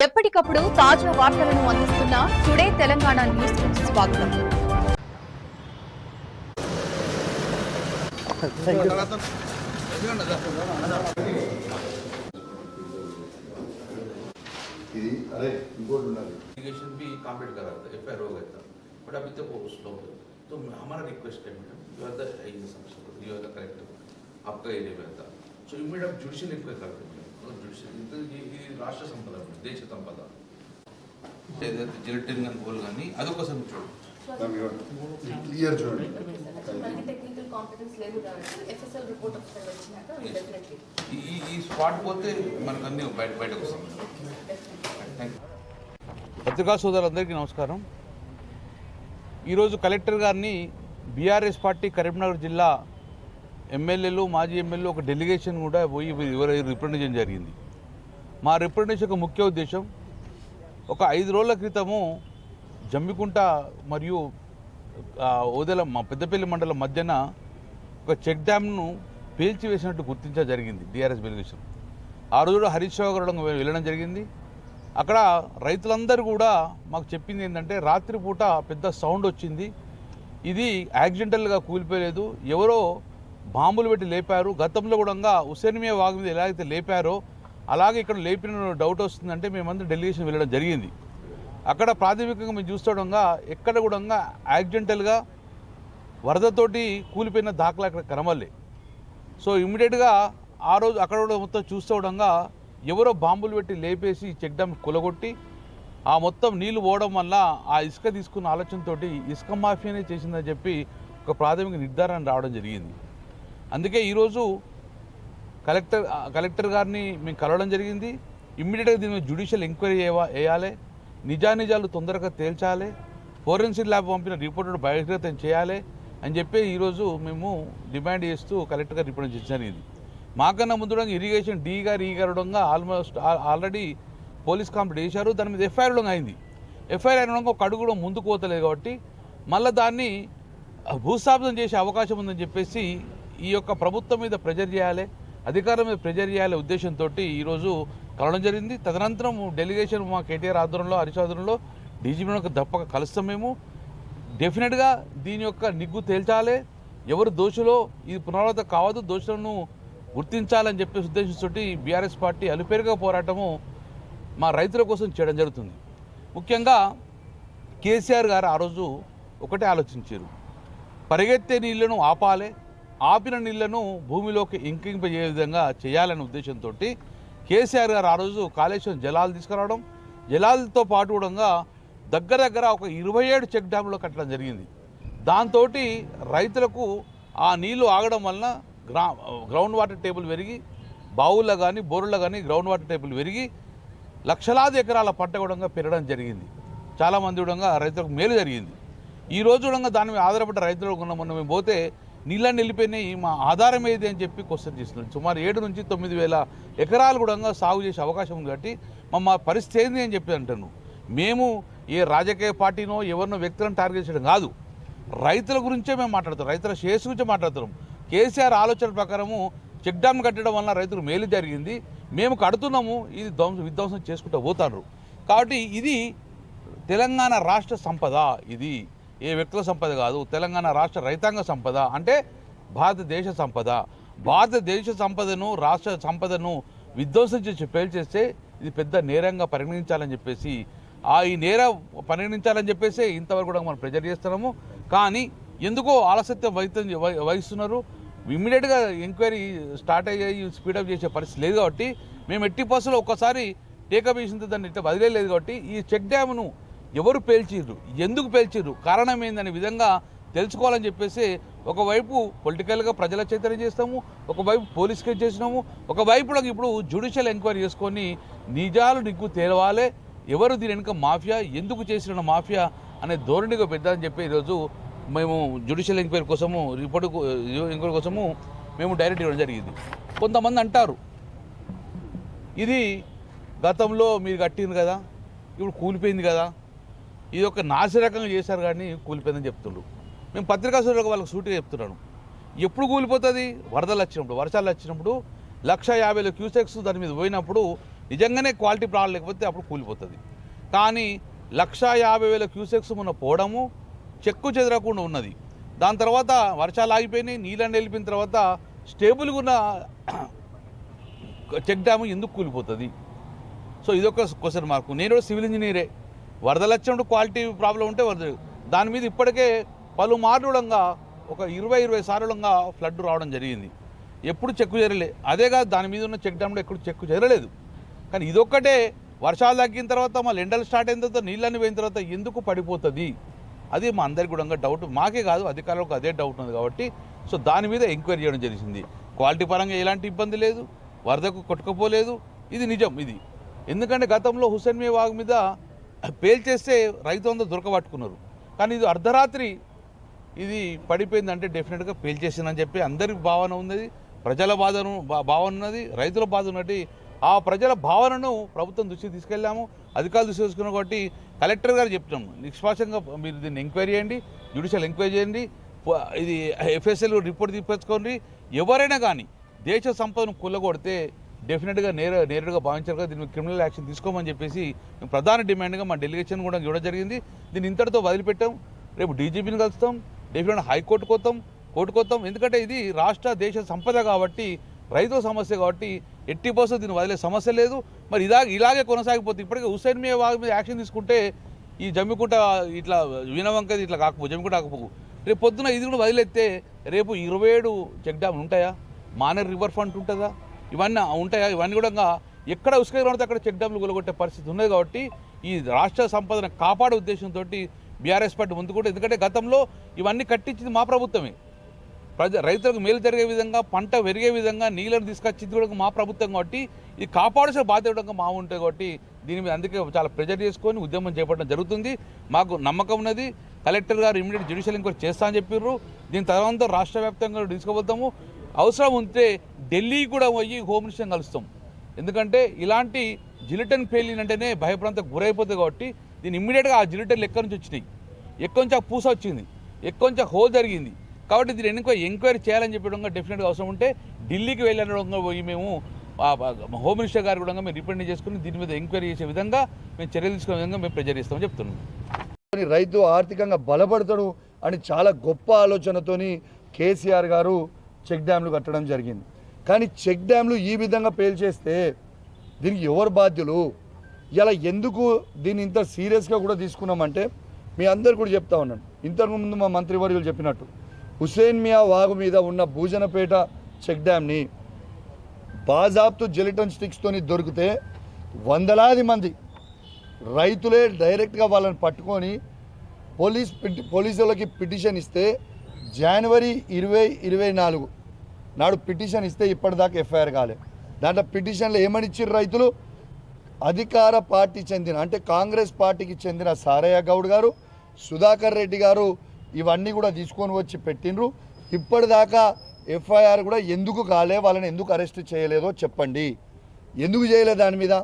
ఎప్పటికప్పుడు తాజా వార్తలను అందిస్తున్న టుడే తెలంగాణ న్యూస్ కు స్వాగతం ఇది అరే ఇంకోటి ఉన్నది एप्लीकेशन भी कंप्लीट करा था एफ आई आर हो गया था बट अभी तक वो स्लो है तो हमारा रिक्वेस्ट है madam you are the you are the collector आपका एरिया में था सो इमीडिएट आप जुडिशियल इंक्वायरी कर देंगे రాష్ట్ర సంపద దేశ సంపద. ఏదైతే అని కానీ చూడండి. ఈ స్పాట్ పోతే మనకు అన్ని బయట పత్రికా సోదరులందరికీ నమస్కారం. ఈరోజు కలెక్టర్ గారిని బీఆర్ఎస్ పార్టీ కరీంనగర్ జిల్లా ఎమ్మెల్యేలు మాజీ ఎమ్మెల్యేలు ఒక డెలిగేషన్ కూడా పోయి రిప్రజెంట్ చేయడం జరిగింది. మా రిప్రజెంటేషన్ యొక్క ముఖ్య ఉద్దేశం ఒక ఐదు రోజుల క్రితము జమ్మికుంట మరియు ఓదెల మా పెద్దపల్లి మండలం మధ్యన ఒక చెక్ డ్యామ్ను పేల్చివేసినట్టు గుర్తించడం జరిగింది డిఆర్ఎస్ డెలిగేషన్ ఆ రోజు కూడా హరీష్ రావు గారు వెళ్ళడం జరిగింది. అక్కడ రైతులందరూ కూడా మాకు చెప్పింది ఏంటంటే రాత్రిపూట పెద్ద సౌండ్ వచ్చింది. ఇది యాక్సిడెంటల్గా కూలిపోయలేదు ఎవరో బాంబులు పెట్టి లేపారు. గతంలో కూడా హుసేనియా వాగు మీద ఎలా అయితే లేపారో అలాగే ఇక్కడ లేపిన డౌట్ వస్తుందంటే మేమందరం డెలిగేషన్ వెళ్ళడం జరిగింది. అక్కడ ప్రాథమికంగా మేము చూస్తుండగా ఎక్కడ కూడా యాక్సిడెంటల్గా వరదతోటి కూలిపోయిన దాఖలా అక్కడ కనమల్లే సో ఇమ్మీడియట్గా ఆ రోజు అక్కడ కూడా మొత్తం చూస్తుండగా ఎవరో బాంబులు పెట్టి లేపేసి చెక్ డ్యామ్ కొలగొట్టి ఆ మొత్తం నీళ్ళు పోవడం వల్ల ఆ ఇసుక తీసుకున్న ఆలోచనతోటి ఇసుక మాఫియానే చేసిందని చెప్పి ఒక ప్రాథమిక నిర్ధారణ రావడం జరిగింది. అందుకే ఈరోజు కలెక్టర్ కలెక్టర్ గారిని మేము కలవడం జరిగింది. ఇమ్మీడియట్గా దీని మీద జ్యుడిషియల్ ఎంక్వైరీ వేయాలి నిజానిజాలు తొందరగా తేల్చాలి. ఫోరెన్సిక్ ల్యాబ్ పంపిన రిపోర్ట్ బహిర్గతం చేయాలి అని చెప్పి ఈరోజు మేము డిమాండ్ చేస్తూ కలెక్టర్ గారు రిపోర్ట్ చేయడం జరిగింది. మాకన్నా ముందు ఇరిగేషన్ డీ గారు ఈ గారు ఆల్మోస్ట్ ఆల్రెడీ పోలీస్ కంప్లైంట్ చేశారు. దాని మీద ఎఫ్ఐఆర్ కూడా అయింది. ఎఫ్ఐఆర్ అయిన ఒక అడుగు కూడా ముందుకు పోతలేదు కాబట్టి మళ్ళీ దాన్ని భూస్థాపితం చేసే అవకాశం ఉందని చెప్పేసి ఈ యొక్క ప్రభుత్వం మీద ప్రెజర్ చేయాలి అధికారం మీద ప్రెజర్ చేయాలి ఉద్దేశంతో ఈరోజు కలవడం జరిగింది. తదనంతరం డెలిగేషన్ మా కేటీఆర్ ఆధ్వర్యంలో హరీష్ ఆధ్వర్యంలో డీజీపీ తప్పక కలుస్తాం మేము. డెఫినెట్గా దీని యొక్క నిగ్గు తేల్చాలి. ఎవరు దోషులో ఇది పునరావృతం కావద్దు దోషులను గుర్తించాలని చెప్పేసి ఉద్దేశంతో బీఆర్ఎస్ పార్టీ అలుపేరుగా పోరాటము మా రైతుల కోసం చేయడం జరుగుతుంది. ముఖ్యంగా కేసీఆర్ గారు ఆ రోజు ఒకటే ఆలోచించారు. పరిగెత్తే నీళ్ళను ఆపాలి ఆపిన నీళ్ళను భూమిలోకి ఇంకింపజే విధంగా చేయాలనే ఉద్దేశంతో కేసీఆర్ గారు ఆ రోజు కాళేశ్వరం జలాలు తీసుకురావడం జలాలతో పాటు కూడా దగ్గర దగ్గర ఒక ఇరవై ఏడు చెక్ డ్యాములు కట్టడం జరిగింది. దాంతో రైతులకు ఆ నీళ్ళు ఆగడం వలన గ్రా గ్రౌండ్ వాటర్ టేబుల్ పెరిగి బావుల్లో కానీ బోరుల్లో కానీ గ్రౌండ్ వాటర్ టేబుల్ పెరిగి లక్షలాది ఎకరాల పంట కూడా పెరగడం జరిగింది. చాలామంది కూడా రైతులకు మేలు జరిగింది. ఈ రోజు కూడా దాని మీద ఆధారపడ్డ రైతులు కూడా మొన్న మేము పోతే నీళ్ళని వెళ్ళిపోయినాయి మా ఆధారం ఏది అని చెప్పి క్వశ్చన్ చేస్తున్నారు. సుమారు ఏడు నుంచి తొమ్మిది వేల ఎకరాలు కూడా సాగు చేసే అవకాశం ఉంది కాబట్టి మా మా పరిస్థితి ఏంది అని చెప్పి అంటాను మేము ఏ రాజకీయ పార్టీనో ఎవరినో వ్యక్తులను టార్గెట్ చేయడం కాదు. రైతుల గురించే మేము మాట్లాడుతాం రైతుల శ్రేయస్సు గురించే మాట్లాడుతున్నాం. కేసీఆర్ ఆలోచన ప్రకారము చెక్ డ్యామ్ కట్టడం వల్ల రైతులకు మేలు జరిగింది. మేము కడుతున్నాము ఇది ధ్వంసం విధ్వంసం చేసుకుంటూ పోతారు కాబట్టి ఇది తెలంగాణ రాష్ట్ర సంపద ఇది. ఏ వ్యక్తుల సంపద కాదు తెలంగాణ రాష్ట్ర రైతాంగ సంపద అంటే భారతదేశ సంపద. భారతదేశ సంపదను రాష్ట్ర సంపదను విధ్వంసం చేసి పేల్చేస్తే ఇది పెద్ద నేరంగా పరిగణించాలని చెప్పేసి ఆ ఈ నేర పరిగణించాలని చెప్పేసి ఇంతవరకు కూడా మనం ప్రెజర్ చేస్తున్నాము. కానీ ఎందుకో ఆలస్యత్వం వహితం వహిస్తున్నారు. ఇమ్మీడియట్గా ఎంక్వైరీ స్టార్ట్ అయ్యి స్పీడప్ చేసే పరిస్థితి లేదు కాబట్టి మేము ఎట్టి బస్సులో ఒక్కసారి టేకప్ చేసిన దాన్ని ఇట్లా వదిలేదు కాబట్టి ఈ చెక్ డ్యామ్ను ఎవరు పేల్చిర్రు? ఎందుకు పేల్చిర్రు? కారణం ఏందనే విధంగా తెలుసుకోవాలని చెప్పేసి ఒకవైపు పొలిటికల్గా ప్రజల చైతన్యం చేస్తాము ఒకవైపు పోలీస్ కేసు చేసినాము ఒకవైపు ఇప్పుడు జ్యుడిషియల్ ఎంక్వైరీ చేసుకొని నిజాలు నిగ్గు తేలవాలే ఎవరు దీని వెనుక మాఫియా ఎందుకు చేసిన మాఫియా అనే ధోరణిగా పెద్దని చెప్పి ఈరోజు మేము జ్యుడిషియల్ ఎంక్వైరీ కోసము రిపోర్ట్ ఎంక్వైరీ కోసము మేము డైరెక్ట్ ఇవ్వడం జరిగింది. కొంతమంది అంటారు ఇది గతంలో మీరు కట్టింది కదా ఇప్పుడు కూలిపోయింది కదా ఇది ఒక నాసిరకంగా చేశారు కానీ కూలిపోయిందని చెప్తుండ్రు. మేము పత్రికా సూర్యులకు వాళ్ళకి సూటిగా చెప్తున్నాను. ఎప్పుడు కూలిపోతుంది? వరదలు వచ్చినప్పుడు వర్షాలు వచ్చినప్పుడు లక్ష యాభై వేల క్యూసెక్స్ దాని మీద పోయినప్పుడు నిజంగానే క్వాలిటీ ప్రాబ్లం లేకపోతే అప్పుడు కూలిపోతుంది. కానీ లక్ష యాభై వేల క్యూసెక్స్ మొన్న పోవడము చెక్కు చెదరకుండా ఉన్నది. దాని తర్వాత వర్షాలు ఆగిపోయినాయి నీళ్ళని వెళ్ళిపోయిన తర్వాత స్టేబుల్గా ఉన్న చెక్ డ్యామ్ ఎందుకు కూలిపోతుంది? సో ఇదొక క్వశ్చన్ మార్కు. నేను కూడా సివిల్ ఇంజనీరే. వరదలు వచ్చినప్పుడు క్వాలిటీ ప్రాబ్లం ఉంటే వరద దాని మీద ఇప్పటికే పలుమార్లుడంగా ఒక ఇరవై ఇరవై సార్లుగా ఫ్లడ్ రావడం జరిగింది. ఎప్పుడు చెక్కు చేరలే అదే కాదు దాని మీద ఉన్న చెక్ డ్యామ్లో ఎప్పుడు చెక్కు చేరలేదు కానీ ఇదొక్కటే వర్షాలు తగ్గిన తర్వాత మళ్ళీ ఎండలు స్టార్ట్ అయిన తర్వాత నీళ్ళని పోయిన తర్వాత ఎందుకు పడిపోతుంది? అది మా అందరికి కూడా డౌట్. మాకే కాదు అధికారులకు అదే డౌట్ ఉంది కాబట్టి సో దాని మీద ఎంక్వైరీ చేయడం జరిగింది. క్వాలిటీ పరంగా ఎలాంటి ఇబ్బంది లేదు వరదకు కొట్టుకుపోలేదు. ఇది నిజం ఇది. ఎందుకంటే గతంలో హుసేన్ మీ వాగ్ మీద పేల్చేస్తే రైతు అందరూ దొరకబట్టుకున్నారు. కానీ ఇది అర్ధరాత్రి ఇది పడిపోయిందంటే డెఫినెట్గా పేల్చేసిందని చెప్పి అందరి భావన ఉన్నది ప్రజల బాధను భావన ఉన్నది రైతుల బాధ ఉన్నది. ఆ ప్రజల భావనను ప్రభుత్వం దృష్టికి తీసుకెళ్ళాము. అధికారులు దృష్టి తీసుకున్నాం కాబట్టి కలెక్టర్ గారు చెప్తున్నాము నిష్పాషంగా మీరు దీన్ని ఎంక్వైరీ చేయండి జ్యుడిషియల్ ఎంక్వైరీ చేయండి ఇది ఎఫ్ఎస్ఎల్ రిపోర్ట్ తీసుకొచ్చుకోండి ఎవరైనా కానీ దేశ సంపదను కొల్లగొడితే డెఫినెట్గా నేర నేరుగా భావించారు కదా దీని మీద క్రిమినల్ యాక్షన్ తీసుకోమని చెప్పేసి ప్రధాన డిమాండ్గా మా డెలిగేషన్ కూడా ఇవ్వడం జరిగింది. దీన్ని ఇంతటితో వదిలిపెట్టాం. రేపు డీజీపీని కలుస్తాం. డెఫినెట్ హైకోర్టుకు వస్తాం కోర్టుకు వస్తాం ఎందుకంటే ఇది రాష్ట్ర దేశ సంపద కాబట్టి రైతు సమస్య కాబట్టి ఎట్టి బస్సు దీన్ని వదిలే సమస్య లేదు. మరి ఇదా ఇలాగే కొనసాగిపోతుంది ఇప్పటికే హుసేన్ మీ వాగ్ మీద యాక్షన్ తీసుకుంటే ఈ జమ్మికుంట ఇట్లా వినవంకది ఇట్లా కాకపో జమ్మికుంట కాకపోకు రేపు పొద్దున ఇది కూడా వదిలేస్తే రేపు ఇరవై ఏడు చెక్ డ్యామ్లు ఉంటాయా? మానర్ రివర్ ఫ్రంట్ ఉంటుందా? ఇవన్నీ ఉంటాయా ఇవన్నీ కూడా ఎక్కడ ఉసుక గ్రౌండ్ అక్కడ చెక్ డబ్బులు కొలగొట్టే పరిస్థితి ఉన్నది కాబట్టి ఈ రాష్ట్ర సంపదను కాపాడే ఉద్దేశంతో బీఆర్ఎస్ పార్టీ ముందుకుంటే ఎందుకంటే గతంలో ఇవన్నీ కట్టించింది మా ప్రభుత్వమే. ప్రజ రైతులకు మేలు జరిగే విధంగా పంట పెరిగే విధంగా నీళ్ళను తీసుకొచ్చింది కూడా మా ప్రభుత్వం కాబట్టి ఇది కాపాడాల్సిన బాధ్యత కూడా మా ఉంటుంది కాబట్టి దీని మీద అందుకే చాలా ప్రెజర్ చేసుకొని ఉద్యమం చేపట్టడం జరుగుతుంది. మాకు నమ్మకం ఉన్నది. కలెక్టర్ గారు ఇమీడియట్ జ్యుడిషియల్ ఎంక్వైరీ చేస్తా అని చెప్పారు దీని తర్వాత రాష్ట్ర వ్యాప్తంగా తీసుకుపోతాము. అవసరం ఉంటే ఢిల్లీ కూడా పోయి హోమ్ కలుస్తాం. ఎందుకంటే ఇలాంటి జిలిటన్ ఫెయిలింగ్ అంటేనే భయప్రాంతకు గురైపోతుంది కాబట్టి దీన్ని ఇమ్మీడియట్గా ఆ జిలిటన్లు ఎక్కడి నుంచి వచ్చినాయి? ఎక్కడి నుంచి ఆ పూస వచ్చింది? ఎక్కడి నుంచి ఆ హోల్ జరిగింది? కాబట్టి దీని ఎంక్వైరీ ఎంక్వైరీ చేయాలని చెప్పడం డెఫినెట్గా అవసరం ఉంటే ఢిల్లీకి వెళ్ళడం పోయి మేము హోమ్ మినిస్టర్ గారు కూడా మేము రిప్రజెంట్ చేసుకుని దీని మీద ఎంక్వైరీ చేసే విధంగా మేము చర్యలు తీసుకునే విధంగా మేము ప్రెజర్ ఇస్తామని చెప్తున్నాం. కానీ రైతు ఆర్థికంగా బలపడతాడు అని చాలా గొప్ప ఆలోచనతోని కేసీఆర్ గారు చెక్ డ్యామ్లు కట్టడం జరిగింది. కానీ చెక్ డ్యామ్లు ఈ విధంగా పేల్చేస్తే దీనికి ఎవరు బాధ్యులు? ఇలా ఎందుకు దీన్ని ఇంత సీరియస్గా కూడా తీసుకున్నామంటే మీ అందరు కూడా చెప్తా ఉన్నాను. ఇంతకుముందు మా మంత్రివర్యులు చెప్పినట్టు హుసేన్ మియా వాగు మీద ఉన్న భూజనపేట చెక్ డ్యామ్ని బాజాబ్తు జెలిటన్ స్టిక్స్తోని దొరికితే వందలాది మంది రైతులే డైరెక్ట్గా వాళ్ళని పట్టుకొని పోలీస్ పిటి పోలీసులకి పిటిషన్ ఇస్తే జనవరి ఇరవై ఇరవై నాలుగు నాడు పిటిషన్ ఇస్తే ఇప్పటిదాకా ఎఫ్ఐఆర్ కాలే. దాంట్లో పిటిషన్లో ఏమనిచ్చారు రైతులు? అధికార పార్టీ చెందిన అంటే కాంగ్రెస్ పార్టీకి చెందిన సారయ్య గౌడ్ గారు సుధాకర్ రెడ్డి గారు ఇవన్నీ కూడా తీసుకొని వచ్చి పెట్టినరు ఇప్పటిదాకా ఎఫ్ఐఆర్ కూడా ఎందుకు కాలే? వాళ్ళని ఎందుకు అరెస్ట్ చేయలేదో చెప్పండి. ఎందుకు చేయలేదు దాని మీద?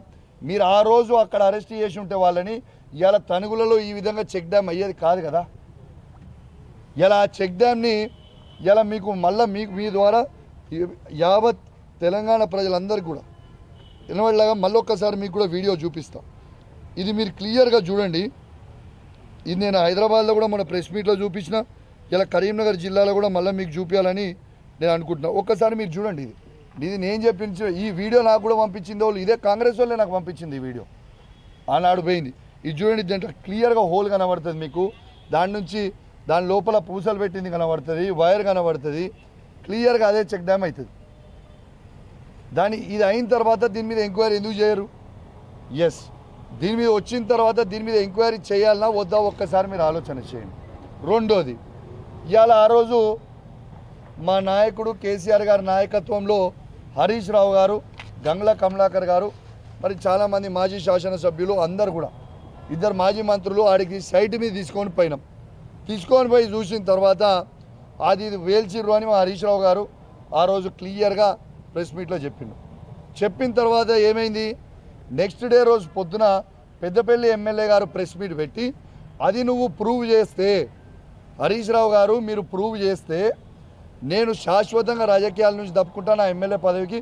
మీరు ఆ రోజు అక్కడ అరెస్ట్ చేసి ఉంటే వాళ్ళని ఇవాళ తణుగులలో ఈ విధంగా చెక్ డ్యామ్ అయ్యేది కాదు కదా? ఇలా ఆ చెక్ డ్యామ్ని ఇలా మీకు మళ్ళీ మీకు మీ ద్వారా యావత్ తెలంగాణ ప్రజలందరికీ కూడా వినబడేలాగా మళ్ళీ ఒక్కసారి మీకు కూడా వీడియో చూపిస్తాం. ఇది మీరు క్లియర్గా చూడండి. ఇది నేను హైదరాబాద్లో కూడా మన ప్రెస్ మీట్లో చూపించిన ఇలా కరీంనగర్ జిల్లాలో కూడా మళ్ళీ మీకు చూపించాలని నేను అనుకుంటున్నా. ఒక్కసారి మీరు చూడండి ఇది. ఇది నేను చెప్పించిన ఈ వీడియో నాకు కూడా పంపించింది వాళ్ళు. ఇదే కాంగ్రెస్ వాళ్ళే నాకు పంపించింది ఈ వీడియో. ఆనాడు పోయింది. ఇది చూడండి దీంట్లో క్లియర్గా హోల్ కనబడుతుంది మీకు. దాని నుంచి దాని లోపల పూసలు పెట్టింది కనబడుతుంది వైర్ కనబడుతుంది. క్లియర్గా అదే చెక్ డ్యామ్ అవుతుంది. దాని ఇది అయిన తర్వాత దీని మీద ఎంక్వైరీ ఎందుకు చేయరు? ఎస్ దీని మీద వచ్చిన తర్వాత దీని మీద ఎంక్వైరీ చేయాలన్నా వద్దా ఒక్కసారి మీరు ఆలోచన చేయండి. రెండోది ఇవాళ ఆ రోజు మా నాయకుడు కేసీఆర్ గారి నాయకత్వంలో హరీష్ రావు గారు గంగ్ల కమలాకర్ గారు మరి చాలామంది మాజీ శాసనసభ్యులు అందరు కూడా ఇద్దరు మాజీ మంత్రులు ఆడికి సైట్ మీద తీసుకొని పోయినాం. తీసుకొని పోయి చూసిన తర్వాత అది ఇది వేల్చిర్రు అని మా హరీష్ రావు గారు ఆ రోజు క్లియర్గా ప్రెస్ మీట్లో చెప్పిండు. చెప్పిన తర్వాత ఏమైంది? నెక్స్ట్ డే రోజు పొద్దున Peddapalli MLA garu press meet పెట్టి అది నువ్వు ప్రూవ్ చేస్తే హరీష్ రావు గారు మీరు ప్రూవ్ చేస్తే నేను శాశ్వతంగా రాజకీయాల నుంచి తప్పుకుంటా నా ఎమ్మెల్యే పదవికి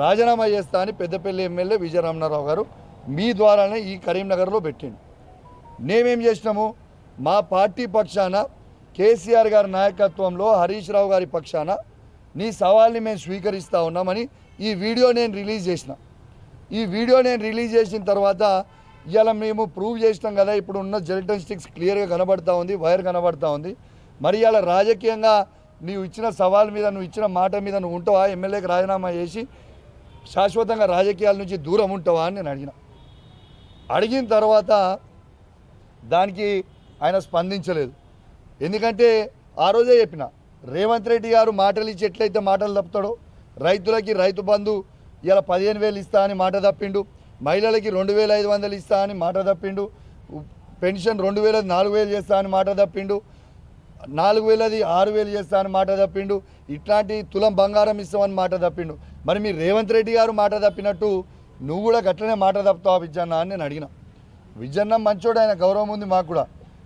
రాజీనామా చేస్తా అని పెద్దపల్లి ఎమ్మెల్యే విజయరామనారావు గారు మీ ద్వారానే ఈ కరీంనగర్లో పెట్టిండు. మేమేం చేసినాము? మా పార్టీ పక్షాన కేసీఆర్ గారి నాయకత్వంలో హరీష్ రావు గారి పక్షాన నీ సవాల్ని మేము స్వీకరిస్తూ ఉన్నామని ఈ వీడియో నేను రిలీజ్ చేసిన. ఈ వీడియో నేను రిలీజ్ చేసిన తర్వాత ఇలా మేము ప్రూవ్ చేసినాం కదా ఇప్పుడు ఉన్న జెలిటన్ స్టిక్స్ క్లియర్గా కనబడతా ఉంది వైర్ కనబడతా ఉంది. మరి ఇలా రాజకీయంగా నీవు ఇచ్చిన సవాల్ మీద నువ్వు ఇచ్చిన మాట మీద నువ్వు ఉంటావా? ఎమ్మెల్యేకి రాజీనామా చేసి శాశ్వతంగా రాజకీయాల నుంచి దూరం ఉంటావా అని నేను అడిగిన. అడిగిన తర్వాత దానికి ఆయన స్పందించలేదు. ఎందుకంటే ఆ రోజే చెప్పిన రేవంత్ రెడ్డి గారు మాటలు ఇచ్చి ఎట్లయితే మాటలు తప్పుతాడో రైతులకి రైతు బంధు ఇలా పదిహేను వేలు ఇస్తా అని మాట తప్పిండు మహిళలకి రెండు వేల ఐదు వందలు ఇస్తా అని మాట తప్పిండు పెన్షన్ రెండు వేలది నాలుగు వేలు చేస్తా అని మాట తప్పిండు నాలుగు వేలది ఆరు వేలు చేస్తా అని మాట తప్పిండు ఇట్లాంటి తులం బంగారం ఇస్తామని మాట తప్పిండు. మరి మీ రేవంత్ రెడ్డి గారు మాట తప్పినట్టు నువ్వు కూడా గట్లనే మాట తప్పుతావు విజయన్న అని నేను అడిగిన. విజయన్న మంచోడు ఆయన గౌరవం ఉంది మాకు కూడా.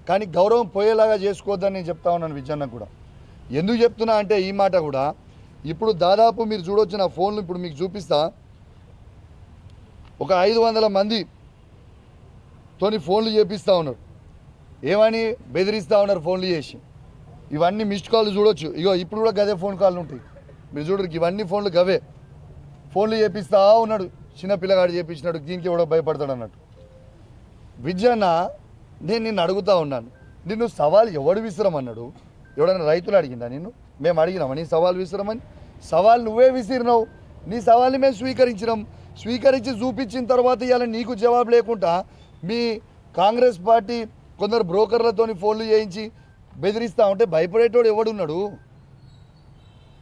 కానీ గౌరవం పోయేలాగా చేసుకోవద్దని నేను చెప్తా ఉన్నాను విజయన్న కూడా. ఎందుకు చెప్తున్నా అంటే ఈ మాట కూడా ఇప్పుడు దాదాపు మీరు చూడొచ్చు నా ఫోన్లు ఇప్పుడు మీకు చూపిస్తా. ఒక ఐదు వందల మంది తోని ఫోన్లు చేపిస్తూ ఉన్నారు. ఏమని బెదిరిస్తూ ఉన్నారు ఫోన్లు చేసి? ఇవన్నీ మిస్డ్ కాల్ చూడొచ్చు. ఇగో ఇప్పుడు కూడా గదే ఫోన్ కాల్ ఉంటాయి. మీరు చూడరు ఇవన్నీ ఫోన్లు గవే. ఫోన్లు చేపిస్తా ఉన్నాడు. చిన్న పిల్లగాడు చేపించినాడు దీనికి కూడా భయపడతాడు అన్నట్టు. విద్యన్న నేను నిన్ను అడుగుతా ఉన్నాను. నిన్ను సవాల్ ఎవడు విసిరమన్నాడు? ఎవడైనా రైతులు అడిగిందా నిన్ను? మేము అడిగినామా? నీ సవాల్ విసిరమని? సవాల్ నువ్వే విసిరినావు. నీ సవాల్ని మేము స్వీకరించినాం. స్వీకరించి చూపించిన తర్వాత ఇవాళ నీకు జవాబు లేకుండా మీ కాంగ్రెస్ పార్టీ కొందరు బ్రోకర్లతోని ఫోన్లు చేయించి బెదిరిస్తా ఉంటే భయపడేటోడు ఎవడున్నాడు?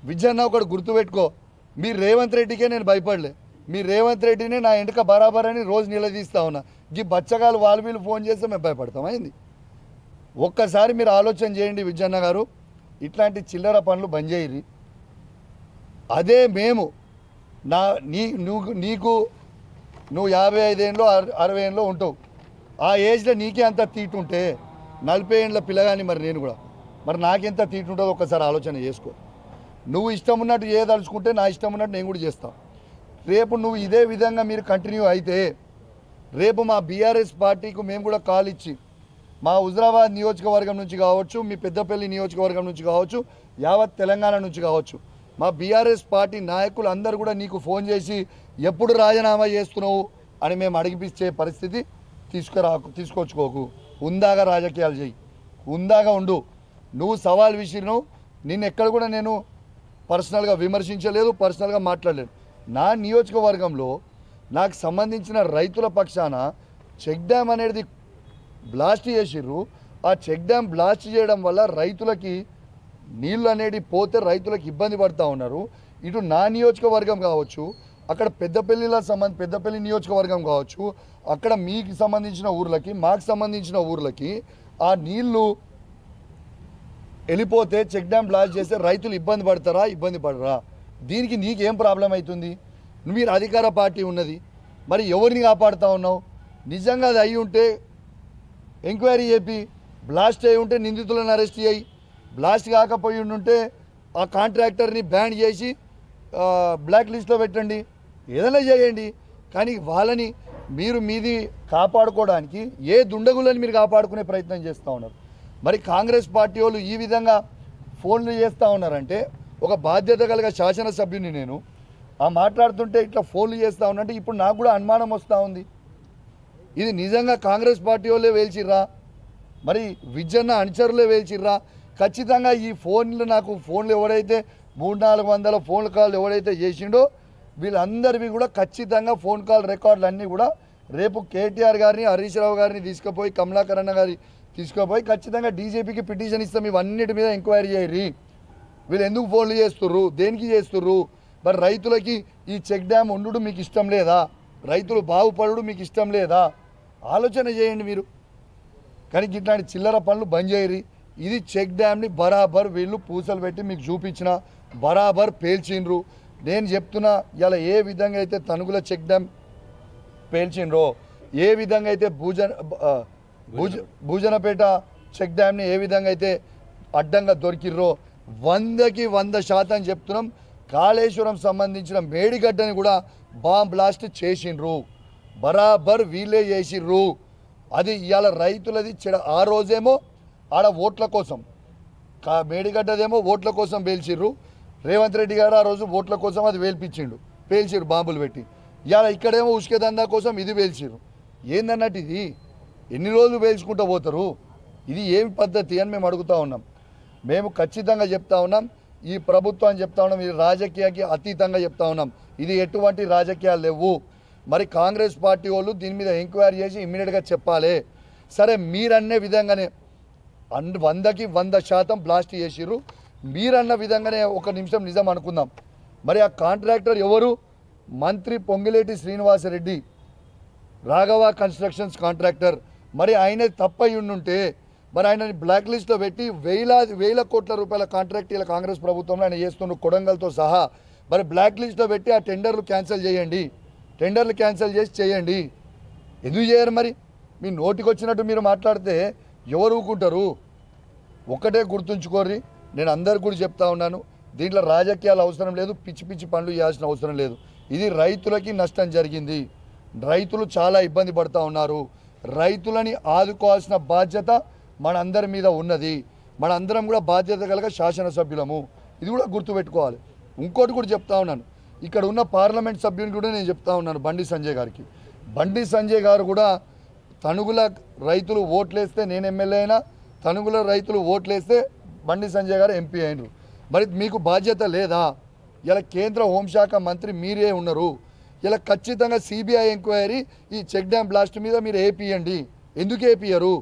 విజయన్న ఒకటి గుర్తుపెట్టుకో. మీ రేవంత్ రెడ్డికే నేను భయపడలే. మీ రేవంత్ రెడ్డిని నా ఎంటక బరాబర్ అని రోజు నిలదీస్తా ఉన్నా. ఈ బచ్చగాలు వాళ్ళు వీళ్ళు ఫోన్ చేస్తే మేము భయపడతాం అయింది. ఒక్కసారి మీరు ఆలోచన చేయండి విజయన్న గారు ఇట్లాంటి చిల్లర పనులు బంద్ చేయరి అదే మేము నా నీ నువ్వు నీకు నువ్వు యాభై ఐదేళ్ళు అరవై ఏళ్ళలో ఉంటావు. ఆ ఏజ్లో నీకే అంత తీటు ఉంటే నలభై ఏళ్ళ పిల్లగాని మరి నేను కూడా. మరి నాకెంత తీటు ఉంటుందో ఒక్కసారి ఆలోచన చేసుకో. నువ్వు ఇష్టం ఉన్నట్టు చేయదలుచుకుంటే నా ఇష్టం ఉన్నట్టు నేను కూడా చేస్తాను రేపు నువ్వు ఇదే విధంగా మీరు కంటిన్యూ అయితే రేపు మా బీఆర్ఎస్ పార్టీకి మేము కూడా కాల్ ఇచ్చి మా హుజరాబాద్ నియోజకవర్గం నుంచి కావచ్చు మీ పెద్దపల్లి నియోజకవర్గం నుంచి కావచ్చు యావత్ తెలంగాణ నుంచి కావచ్చు మా బీఆర్ఎస్ పార్టీ నాయకులు అందరూ కూడా నీకు ఫోన్ చేసి ఎప్పుడు రాజీనామా చేస్తున్నావు అని మేము అడిగిపించే పరిస్థితి తీసుకురాకు తీసుకొచ్చుకోకు. ఉందాగా రాజకీయాలు చేయి ఉందాగా ఉండు. నువ్వు సవాల్ విసిరినవు. నిన్ను ఎక్కడ కూడా నేను పర్సనల్గా విమర్శించలేదు పర్సనల్గా మాట్లాడలేదు. నా నియోజకవర్గంలో నాకు సంబంధించిన రైతుల పక్షాన చెక్ డ్యామ్ అనేది బ్లాస్ట్ చేసిర్రు. ఆ చెక్ డ్యామ్ బ్లాస్ట్ చేయడం వల్ల రైతులకి నీళ్ళు అనేది పోతే రైతులకు ఇబ్బంది పడుతూ ఉన్నారు. ఇటు నా నియోజకవర్గం కావచ్చు అక్కడ పెద్దపల్లిలో సంబంధ పెద్దపల్లి నియోజకవర్గం కావచ్చు అక్కడ మీకు సంబంధించిన ఊర్లకి మాకు సంబంధించిన ఊర్లకి ఆ నీళ్ళు వెళ్ళిపోతే చెక్ డ్యామ్ బ్లాస్ట్ చేస్తే రైతులు ఇబ్బంది పడతారా ఇబ్బంది పడరా? దీనికి నీకేం ప్రాబ్లం అవుతుంది? మీరు అధికార పార్టీ ఉన్నది. మరి ఎవరిని కాపాడుతూ ఉన్నావు? నిజంగా అది అయి ఉంటే ఎంక్వైరీ చెప్పి బ్లాస్ట్ అయి ఉంటే నిందితులను అరెస్ట్ చేయి. బ్లాస్ట్ కాకపోయి ఉంటే ఆ కాంట్రాక్టర్ని బ్యాన్ చేసి బ్లాక్ లిస్ట్లో పెట్టండి. ఏదైనా చేయండి. కానీ వాళ్ళని మీరు మీది కాపాడుకోవడానికి ఏ దుండగులని మీరు కాపాడుకునే ప్రయత్నం చేస్తూ ఉన్నారు? మరి కాంగ్రెస్ పార్టీ వాళ్ళు ఈ విధంగా ఫోన్లు చేస్తూ ఉన్నారంటే ఒక బాధ్యత కలిగ శాసనసభ్యుని నేను. ఆ మాట్లాడుతుంటే ఇట్లా ఫోన్లు చేస్తూ ఉన్నట్టు ఇప్పుడు నాకు కూడా అనుమానం వస్తూ ఉంది. ఇది నిజంగా కాంగ్రెస్ పార్టీ వాళ్ళే వేల్చిర్రా? మరి విజన్న అనుచరులే వేల్చిర్రా? ఖచ్చితంగా ఈ ఫోన్లు నాకు ఫోన్లు ఎవడైతే మూడు నాలుగు వందల ఫోన్ కాల్ ఎవడైతే చేసిండో వీళ్ళందరివి కూడా ఖచ్చితంగా ఫోన్ కాల్ రికార్డులు అన్నీ కూడా రేపు కేటీఆర్ గారిని హరీష్ రావు గారిని తీసుకుపోయి కమలాకరణ గారి తీసుకుపోయి ఖచ్చితంగా డీజీపీకి పిటిషన్ ఇస్తాం. ఇవన్నిటి మీద ఎంక్వైరీ చేయరి వీళ్ళు ఎందుకు ఫోన్లు చేస్తుర్రు? దేనికి చేస్తుర్రు? మరి రైతులకి ఈ చెక్ డ్యామ్ ఉండు మీకు ఇష్టం లేదా? రైతులు బాగుపడు మీకు ఇష్టం లేదా? ఆలోచన చేయండి మీరు. కానీ ఇట్లాంటి చిల్లర పనులు బంద్ చేయరి. ఇది చెక్ డ్యామ్ని బరాబర్ వీళ్ళు పూసలు పెట్టి మీకు చూపించిన బరాబర్ పేల్చిండ్రు. నేను చెప్తున్నా ఇలా ఏ విధంగా అయితే తనుగుల చెక్ డ్యామ్ పేల్చిండ్రో ఏ విధంగా అయితే భూజన ఆ, భూజ భూజనపేట చెక్ డ్యామ్ని ఏ విధంగా అయితే అడ్డంగా దొరికిర్రో వందకి వంద శాతం చెప్తున్నాం. కాళేశ్వరం సంబంధించిన మేడిగడ్డని కూడా బాంబ్ బ్లాస్ట్ చేసిండ్రు. బరాబర్ వీళ్ళే చేసిండ్రు. అది ఇవాళ రైతులది చెడ ఆ రోజేమో ఆడ ఓట్ల కోసం కా మేడిగడ్డదేమో ఓట్ల కోసం పేల్చిర్రు. రేవంత్ రెడ్డి గారు ఆ రోజు ఓట్ల కోసం అది వేల్పించిండు పేల్చిర్రు బాంబులు పెట్టి. ఇవాళ ఇక్కడేమో ఉష్క దందా కోసం ఇది పేల్చిర్రు. ఏందన్నట్టు ఇది? ఎన్ని రోజులు పేల్చుకుంటూ పోతారు? ఇది ఏమి పద్ధతి అని మేము అడుగుతా ఉన్నాం. మేము ఖచ్చితంగా చెప్తా ఉన్నాం. ఈ ప్రభుత్వం చెప్తా ఉన్నాం. ఈ రాజకీయానికి అతీతంగా చెప్తా ఉన్నాం. ఇది ఎటువంటి రాజకీయాలు లేవు. మరి కాంగ్రెస్ పార్టీ వాళ్ళు దీని మీద ఎంక్వైరీ చేసి ఇమ్మీడియట్గా చెప్పాలి. సరే మీరన్నే విధంగానే అన్ వందకి వంద శాతం బ్లాస్ట్ చేసిర్రు. మీరన్న విధంగానే ఒక నిమిషం నిజం అనుకుందాం. మరి ఆ కాంట్రాక్టర్ ఎవరు? మంత్రి Ponguleti Srinivasa Reddy. Raghava constructions contractor. మరి ఆయనే తప్పై ఉండుంటే మరి ఆయనని బ్లాక్ లిస్ట్లో పెట్టి వేలాది వేల కోట్ల రూపాయల కాంట్రాక్ట్ ఇలా కాంగ్రెస్ ప్రభుత్వంలో ఆయన చేస్తున్న కొడంగల్తో సహా. మరి బ్లాక్ లిస్ట్లో పెట్టి ఆ టెండర్లు క్యాన్సిల్ చేయండి. టెండర్లు క్యాన్సిల్ చేసి చేయండి. ఎందుకు చేయరు మరి? మీ నోటికి వచ్చినట్టు మీరు మాట్లాడితే ఎవరు ఊకుంటారు? ఒకటే గుర్తుంచుకోర్రి నేను అందరు కూడా చెప్తా ఉన్నాను. దీంట్లో రాజకీయాలు అవసరం లేదు పిచ్చి పిచ్చి పనులు చేయాల్సిన అవసరం లేదు. ఇది రైతులకి నష్టం జరిగింది. రైతులు చాలా ఇబ్బంది పడుతూ ఉన్నారు. రైతులని ఆదుకోవాల్సిన బాధ్యత మనందరి మీద ఉన్నది. మనందరం కూడా బాధ్యత కలిగ శాసనసభ్యులము. ఇది కూడా గుర్తుపెట్టుకోవాలి ఇంకోటి కూడా చెప్తా ఉన్నాను. ఇక్కడ ఉన్న పార్లమెంట్ సభ్యుని కూడా నేను చెప్తా ఉన్నాను బండి సంజయ్ గారికి. బండి సంజయ్ గారు కూడా తణుగుల రైతులు ఓట్లేస్తే నేను ఎమ్మెల్యే అయినా తణుగుల రైతులు ఓట్లేస్తే బండి సంజయ్ గారు ఎంపీ అయినరు. మరి మీకు బాధ్యత లేదా? ఇలా కేంద్ర హోంశాఖ మంత్రి మీరే ఉన్నారు. ఇలా ఖచ్చితంగా సిబిఐ ఎంక్వైరీ ఈ చెక్ డ్యామ్ బ్లాస్ట్ మీద మీరు ఏపీయండి. ఎందుకు ఏపీయరు?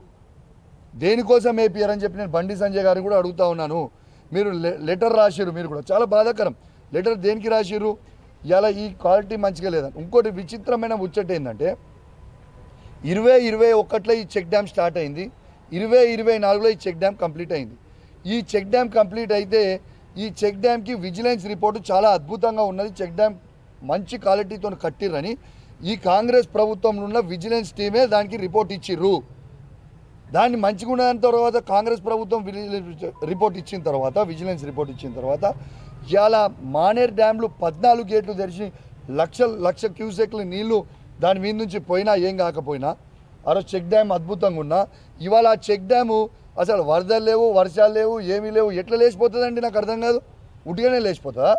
దేనికోసం ఏపీఆర్ అని చెప్పి నేను బండి సంజయ్ గారిని కూడా అడుగుతా ఉన్నాను. మీరు లె- లెటర్ రాసిరు మీరు కూడా. చాలా బాధాకరం. లెటర్ దేనికి రాసిరు ఇలా ఈ క్వాలిటీ మంచిగా లేదని. ఇంకోటి విచిత్రమైన ముచ్చట ఏంటంటే ఇరవై ఇరవై ఒకటిలో ఈ చెక్ డ్యామ్ స్టార్ట్ అయింది. ఇరవై ఇరవై నాలుగులో ఈ చెక్ డ్యామ్ కంప్లీట్ అయింది. ఈ చెక్ డ్యామ్ కంప్లీట్ అయితే ఈ చెక్ డ్యామ్కి విజిలెన్స్ రిపోర్టు చాలా అద్భుతంగా ఉన్నది. చెక్ డ్యామ్ మంచి క్వాలిటీతో కట్టిర్రని ఈ కాంగ్రెస్ ప్రభుత్వంలో ఉన్న విజిలెన్స్ టీమే దానికి రిపోర్ట్ ఇచ్చిర్రు. దాన్ని మంచిగా ఉన్న తర్వాత కాంగ్రెస్ ప్రభుత్వం రిపోర్ట్ ఇచ్చిన తర్వాత విజిలెన్స్ రిపోర్ట్ ఇచ్చిన తర్వాత ఇవాళ మానేర్ డ్యాంలు పద్నాలుగు గేట్లు తెరిచి లక్ష లక్ష క్యూసెక్లు నీళ్ళు దాని మీద నుంచి పోయినా ఏం కాకపోయినా ఆ రోజు చెక్ డ్యామ్ అద్భుతంగా ఉన్నా ఇవాళ ఆ చెక్ డ్యాము అసలు వరదలు లేవు వర్షాలు లేవు ఏమీ లేవు ఎట్లా లేచిపోతుందండి నాకు అర్థం కాదు. ఉట్టిగానే లేచిపోతుందా?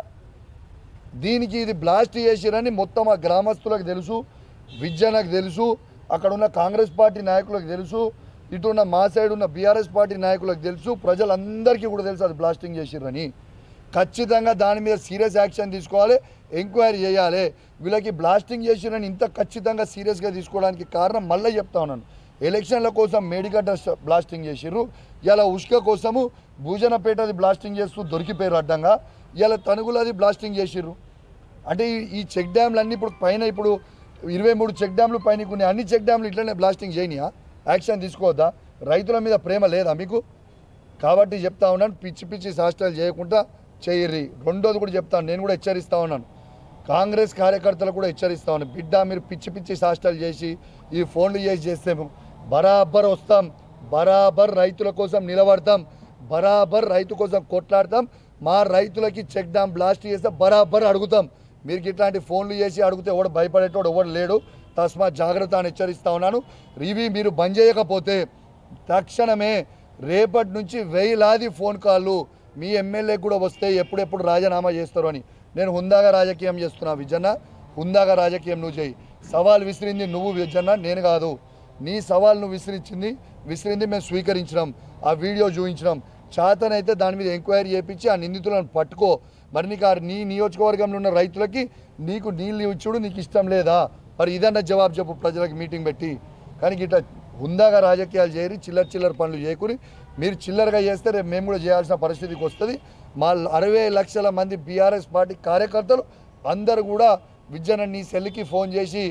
దీనికి ఇది బ్లాస్ట్ చేసిరని మొత్తం ఆ గ్రామస్తులకు తెలుసు విద్యనకు తెలుసు అక్కడ ఉన్న కాంగ్రెస్ పార్టీ నాయకులకు తెలుసు ఇటు ఉన్న మా సైడ్ ఉన్న బీఆర్ఎస్ పార్టీ నాయకులకు తెలుసు ప్రజలందరికీ కూడా తెలుసు అది బ్లాస్టింగ్ చేసిర్రని. ఖచ్చితంగా దాని మీద సీరియస్ యాక్షన్ తీసుకోవాలి ఎంక్వైరీ చేయాలి. వీళ్ళకి బ్లాస్టింగ్ చేసిరని ఇంత ఖచ్చితంగా సీరియస్గా తీసుకోవడానికి కారణం మళ్ళీ చెప్తా ఉన్నాను. ఎలక్షన్ల కోసం మేడిగడ్డ బ్లాస్టింగ్ చేసిర్రు. ఇలా ఉష్క కోసము భూజనపేటది బ్లాస్టింగ్ చేస్తూ దొరికిపోయారు అడ్డంగా. ఇలా తణుగులది బ్లాస్టింగ్ చేసిర్రు. అంటే ఈ- ఈ చెక్ డ్యామ్లు అన్నీ ఇప్పుడు పైన ఇప్పుడు ఇరవై మూడు చెక్ డ్యామ్లు పైన కొన్ని అన్ని చెక్ డ్యామ్లు ఇట్లనే బ్లాస్టింగ్ చేయనియా? యాక్షన్ తీసుకోవద్దా? రైతుల మీద ప్రేమ లేదా మీకు? కాబట్టి చెప్తా ఉన్నాను పిచ్చి పిచ్చి శాస్త్రాలు చేయకుండా చేయర్రి. రెండోది కూడా చెప్తాను నేను కూడా హెచ్చరిస్తా ఉన్నాను. కాంగ్రెస్ కార్యకర్తలు కూడా హెచ్చరిస్తా ఉన్నాను. బిడ్డ మీరు పిచ్చి పిచ్చి శాస్త్రాలు చేసి ఈ ఫోన్లు చేసి చేస్తే బరాబర్ వస్తాం. బరాబర్ రైతుల కోసం నిలబడతాం. బరాబర్ రైతు కోసం కొట్లాడతాం. మా రైతులకి చెక్ డ్యామ్ బ్లాస్ట్ చేస్తే బరాబర్ అడుగుతాం. మీరు ఇట్లాంటి ఫోన్లు చేసి అడిగితే ఎవడు భయపడేటోడు? ఎవడు లేడు. తస్మాత్ జాగ్రత్త అని హెచ్చరిస్తా ఉన్నాను. ఇవి మీరు బంద్ చేయకపోతే తక్షణమే రేపటి నుంచి వేలాది ఫోన్ కాళ్ళు మీ ఎమ్మెల్యే కూడా వస్తే ఎప్పుడెప్పుడు రాజీనామా చేస్తారు అని. నేను హుందాగా రాజకీయం చేస్తున్నా విజన్న. హుందాగా రాజకీయం నువ్వు చేయి. సవాల్ విసిరింది నువ్వు విజన్న నేను కాదు. నీ సవాల్ నువ్వు విసిరించింది విసిరింది మేము స్వీకరించినాం. ఆ వీడియో చూపించినాం. చేతనైతే దాని మీద ఎంక్వైరీ చేయించి ఆ నిందితులను పట్టుకో. మరి నీకు ఆ నీ నియోజకవర్గంలో ఉన్న రైతులకి నీకు నీళ్ళు ఇచ్చుడు నీకు ఇష్టం లేదా? మరి ఇదన్నా జవాబు చెప్పు ప్రజలకు మీటింగ్ పెట్టి. కానీ ఇట్లా హుందాగా రాజకీయాలు చేరి చిల్లర చిల్లర పనులు చేయకుని మీరు చిల్లరగా చేస్తే రేపు మేము కూడా చేయాల్సిన పరిస్థితికి వస్తుంది. మా అరవై లక్షల మంది బీఆర్ఎస్ పార్టీ కార్యకర్తలు అందరూ కూడా విద్యన నీ సెల్కి ఫోన్ చేసి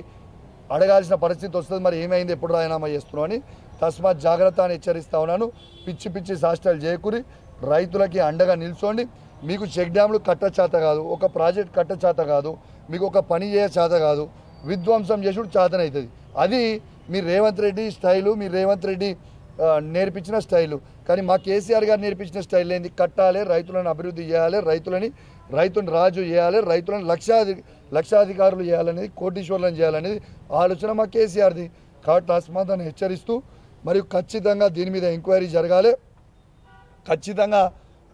అడగాల్సిన పరిస్థితి వస్తుంది. మరి ఏమైంది ఎప్పుడు రాజీనామా చేస్తున్నావు అని తస్మాత్ జాగ్రత్త అని హెచ్చరిస్తా ఉన్నాను. పిచ్చి పిచ్చి శాస్త్రాలు చేయకూరి. రైతులకి అండగా నిల్చోండి. మీకు చెక్ డ్యామ్లు కట్ట చేత కాదు ఒక ప్రాజెక్ట్ కట్ట చేత కాదు మీకు ఒక పని చేయ చేత కాదు. విధ్వంసం చేసుడు చేతనవుతుంది అది మీ రేవంత్ రెడ్డి స్టైలు మీ రేవంత్ రెడ్డి నేర్పించిన స్టైలు. కానీ మా కేసీఆర్ గారు నేర్పించిన స్టైల్ ఏంది? కట్టాలి రైతులను అభివృద్ధి చేయాలి రైతులని రైతుని రాజు చేయాలి రైతులను లక్షాధి లక్షాధికారులు చేయాలనేది కోటీశ్వర్లను చేయాలనేది ఆలోచన మా కేసీఆర్ది. కాబట్టి అస్మాదాన్ని హెచ్చరిస్తూ మరియు ఖచ్చితంగా దీని మీద ఎంక్వైరీ జరగాలి. ఖచ్చితంగా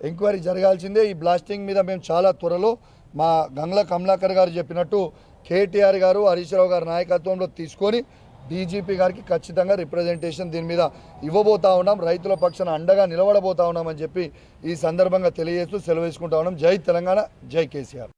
ఎంక్వైరీ జరగాల్సిందే. ఈ బ్లాస్టింగ్ మీద మేము చాలా త్వరలో మా గంగ్ల కమలాకర్ గారు చెప్పినట్టు కేటీఆర్ గారు హరీష్ రావు గారి నాయకత్వంలో తీసుకొని డీజీపీ గారికి ఖచ్చితంగా రిప్రజెంటేషన్ దీని మీద ఇవ్వబోతా ఉన్నాం. రైతుల పక్షాన అండగా నిలబడబోతా ఉన్నామని చెప్పి ఈ సందర్భంగా తెలియజేస్తూ సెలవు వేసుకుంటా ఉన్నాం. జై తెలంగాణ జై కేసీఆర్.